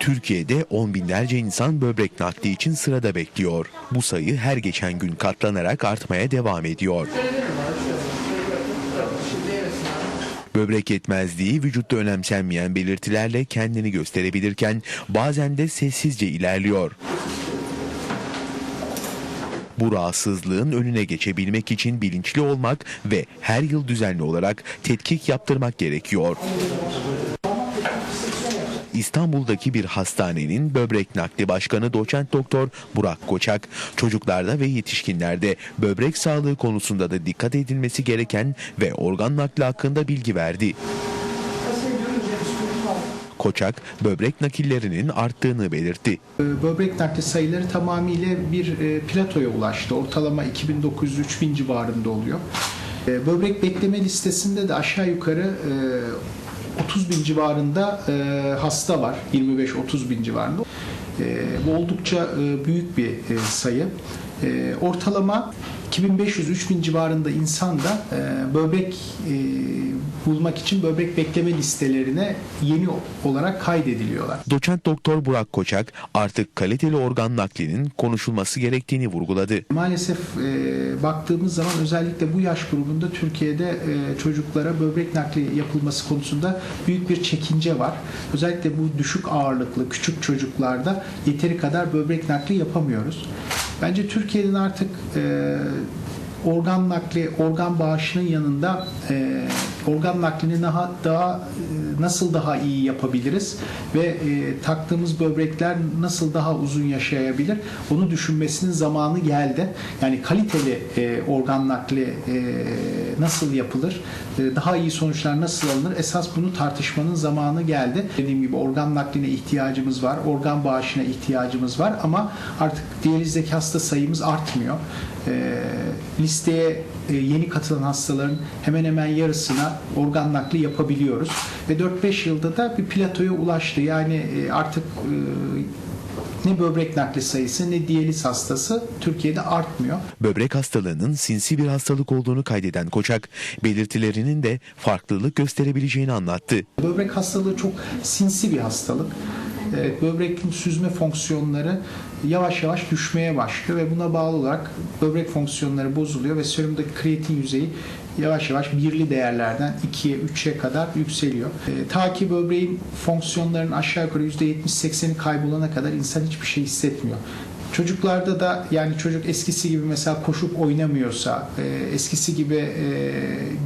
Türkiye'de on binlerce insan böbrek nakli için sırada bekliyor. Bu sayı her geçen gün katlanarak artmaya devam ediyor. Böbrek yetmezliği vücutta önemsenmeyen belirtilerle kendini gösterebilirken bazen de sessizce ilerliyor. Bu rahatsızlığın önüne geçebilmek için bilinçli olmak ve her yıl düzenli olarak tetkik yaptırmak gerekiyor. İstanbul'daki bir hastanenin böbrek nakli başkanı doçent doktor Burak Koçak, çocuklarda ve yetişkinlerde böbrek sağlığı konusunda da dikkat edilmesi gereken ve organ nakli hakkında bilgi verdi. Koçak, böbrek nakillerinin arttığını belirtti. Ee, Böbrek nakli sayıları tamamıyla bir e, platoya ulaştı. Ortalama 2900-3000 civarında oluyor. E, Böbrek bekleme listesinde de aşağı yukarı e, 30 bin civarında e, hasta var. 25-30 bin civarında. E, Bu oldukça e, büyük bir e, sayı. E, Ortalama 2500-3000 civarında insan da e, böbrek e, bulmak için böbrek bekleme listelerine yeni olarak kaydediliyorlar. Doçent doktor Burak Koçak artık kaliteli organ naklinin konuşulması gerektiğini vurguladı. Maalesef e, baktığımız zaman özellikle bu yaş grubunda Türkiye'de e, çocuklara böbrek nakli yapılması konusunda büyük bir çekince var. Özellikle bu düşük ağırlıklı küçük çocuklarda yeteri kadar böbrek nakli yapamıyoruz. Bence Türkiye'nin artık e, organ nakli, organ bağışının yanında e, organ naklini daha daha e, nasıl daha iyi yapabiliriz ve e, taktığımız böbrekler nasıl daha uzun yaşayabilir onu düşünmesinin zamanı geldi. Yani kaliteli e, organ nakli e, nasıl yapılır, e, daha iyi sonuçlar nasıl alınır esas bunu tartışmanın zamanı geldi. Dediğim gibi organ nakline ihtiyacımız var, organ bağışına ihtiyacımız var ama artık diyalizdeki hasta sayımız artmıyor. E, listeye yeni katılan hastaların hemen hemen yarısına organ nakli yapabiliyoruz. Ve 4-5 yılda da bir platoya ulaştı. Yani e, artık e, ne böbrek nakli sayısı ne diyaliz hastası Türkiye'de artmıyor. Böbrek hastalığının sinsi bir hastalık olduğunu kaydeden Koçak, belirtilerinin de farklılık gösterebileceğini anlattı. Böbrek hastalığı çok sinsi bir hastalık. Evet, böbrekin süzme fonksiyonları yavaş yavaş düşmeye başlıyor ve buna bağlı olarak böbrek fonksiyonları bozuluyor ve serumdaki kreatin yüzeyi yavaş yavaş birli değerlerden 2'ye 3'e kadar yükseliyor. E, ta ki böbreğin fonksiyonlarının aşağı yukarı %70-80'i kaybolana kadar insan hiçbir şey hissetmiyor. Çocuklarda da yani çocuk eskisi gibi mesela koşup oynamıyorsa, e, eskisi gibi e,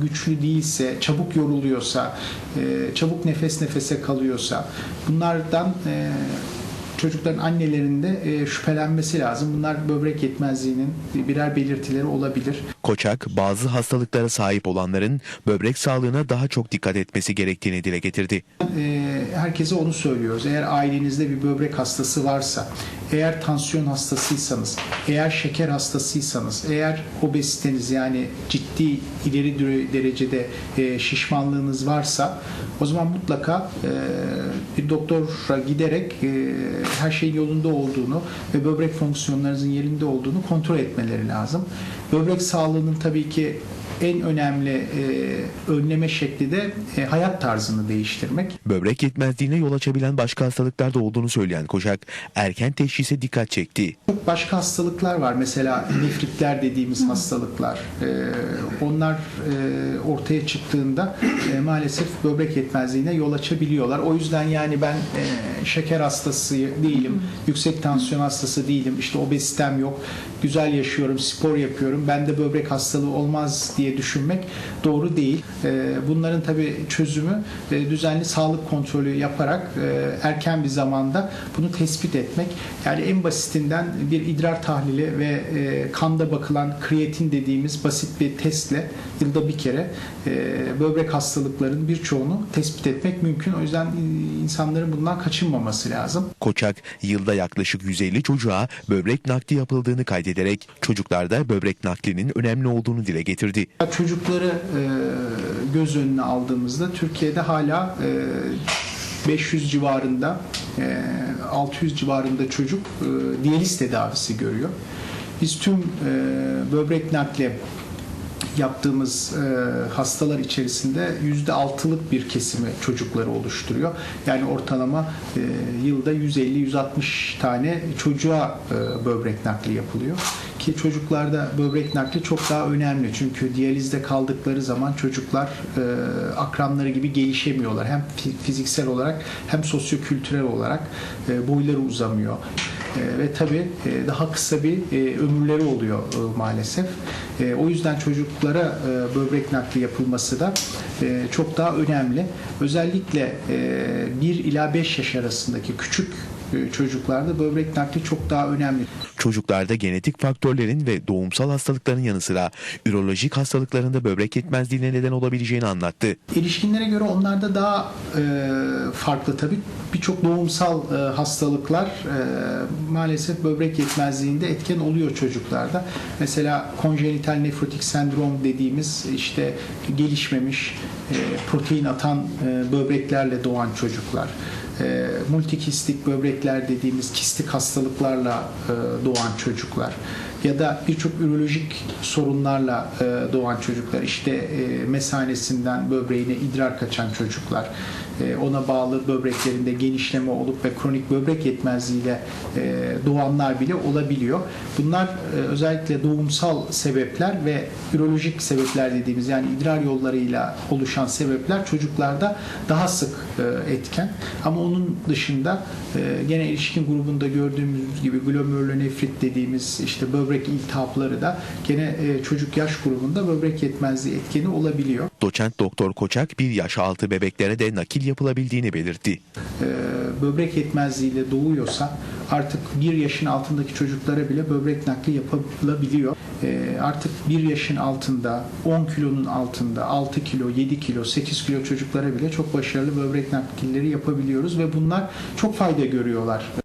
güçlü değilse, çabuk yoruluyorsa, e, çabuk nefes nefese kalıyorsa bunlardan e, çocukların annelerinde e, şüphelenmesi lazım. Bunlar böbrek yetmezliğinin birer belirtileri olabilir. Koçak, bazı hastalıklara sahip olanların böbrek sağlığına daha çok dikkat etmesi gerektiğini dile getirdi. E, herkese onu söylüyoruz. Eğer ailenizde bir böbrek hastası varsa, eğer tansiyon hastasıysanız, eğer şeker hastasıysanız, eğer obeziteniz yani ciddi ileri derecede e, şişmanlığınız varsa o zaman mutlaka e, bir doktora giderek e, her şeyin yolunda olduğunu ve böbrek fonksiyonlarınızın yerinde olduğunu kontrol etmeleri lazım. Böbrek sağlığının tabii ki en önemli e, önleme şekli de e, hayat tarzını değiştirmek. Böbrek yetmezliğine yol açabilen başka hastalıklar da olduğunu söyleyen Koçak, erken teşhise dikkat çekti. Çok başka hastalıklar var. Mesela nefritler dediğimiz hastalıklar. E, onlar e, ortaya çıktığında e, maalesef böbrek yetmezliğine yol açabiliyorlar. O yüzden yani ben e, şeker hastası değilim, yüksek tansiyon hastası değilim, işte obesitem yok, güzel yaşıyorum, spor yapıyorum, bende böbrek hastalığı olmaz diye düşünmek doğru değil. E, bunların tabii çözümü e, düzenli sağlık kontrolü yaparak e, erken bir zamanda bunu tespit etmek. Yani en basitinden bir idrar tahlili ve e, kanda bakılan kreatin dediğimiz basit bir testle yılda bir kere böbrek hastalıklarının birçoğunu tespit etmek mümkün. O yüzden insanların bundan kaçınmaması lazım. Koçak, yılda yaklaşık 150 çocuğa böbrek nakli yapıldığını kaydederek çocuklarda böbrek naklinin önemli olduğunu dile getirdi. Çocukları e, göz önüne aldığımızda Türkiye'de hala e, 500 civarında, e, 600 civarında çocuk e, diyaliz tedavisi görüyor. Biz tüm e, böbrek nakli yaptığımız e, hastalar içerisinde yüzde altılık bir kesimi çocukları oluşturuyor. Yani ortalama e, yılda 150-160 tane çocuğa e, böbrek nakli yapılıyor. Ki çocuklarda böbrek nakli çok daha önemli. Çünkü diyalizde kaldıkları zaman çocuklar e, akranları gibi gelişemiyorlar. Hem fi- fiziksel olarak hem sosyokültürel olarak e, boyları uzamıyor. E, ve tabii e, daha kısa bir e, ömürleri oluyor e, maalesef. E, o yüzden çocuklara e, böbrek nakli yapılması da e, çok daha önemli. Özellikle e, 1 ila 5 yaş arasındaki küçük e, çocuklarda böbrek nakli çok daha önemli. Çocuklarda genetik faktörlerin ve doğumsal hastalıkların yanı sıra ürolojik hastalıklarında böbrek yetmezliğine neden olabileceğini anlattı. Erişkinlere göre onlarda daha e, farklı tabii. Birçok doğumsal e, hastalıklar e, maalesef böbrek yetmezliğinde etken oluyor çocuklarda. Mesela konjenital nefrotik sendrom dediğimiz işte gelişmemiş e, protein atan e, böbreklerle doğan çocuklar. E, multikistik böbrekler dediğimiz kistik hastalıklarla e, doğan çocuklar ya da birçok ürolojik sorunlarla e, doğan çocuklar işte e, mesanesinden böbreğine idrar kaçan çocuklar e, ona bağlı böbreklerinde genişleme olup ve kronik böbrek yetmezliğiyle e, doğanlar bile olabiliyor. Bunlar e, özellikle doğumsal sebepler ve ürolojik sebepler dediğimiz yani idrar yollarıyla oluşan sebepler çocuklarda daha sık e, etken. Ama onun dışında e, gene erişkin grubunda gördüğümüz gibi glomerulonefrit dediğimiz işte böbrek iltihapları da gene e, çocuk yaş grubunda böbrek yetmezliği etkeni olabiliyor. Doçent Doktor Koçak bir yaş altı bebeklere de nakil yapılabildiğini belirtti. e, böbrek yetmezliğiyle doğuyorsa artık bir yaşın altındaki çocuklara bile böbrek nakli yapılabiliyor. E, artık bir yaşın altında, 10 kilonun altında, 6 kilo, 7 kilo, 8 kilo çocuklara bile çok başarılı böbrek nakilleri yapabiliyoruz ve bunlar çok fayda görüyorlar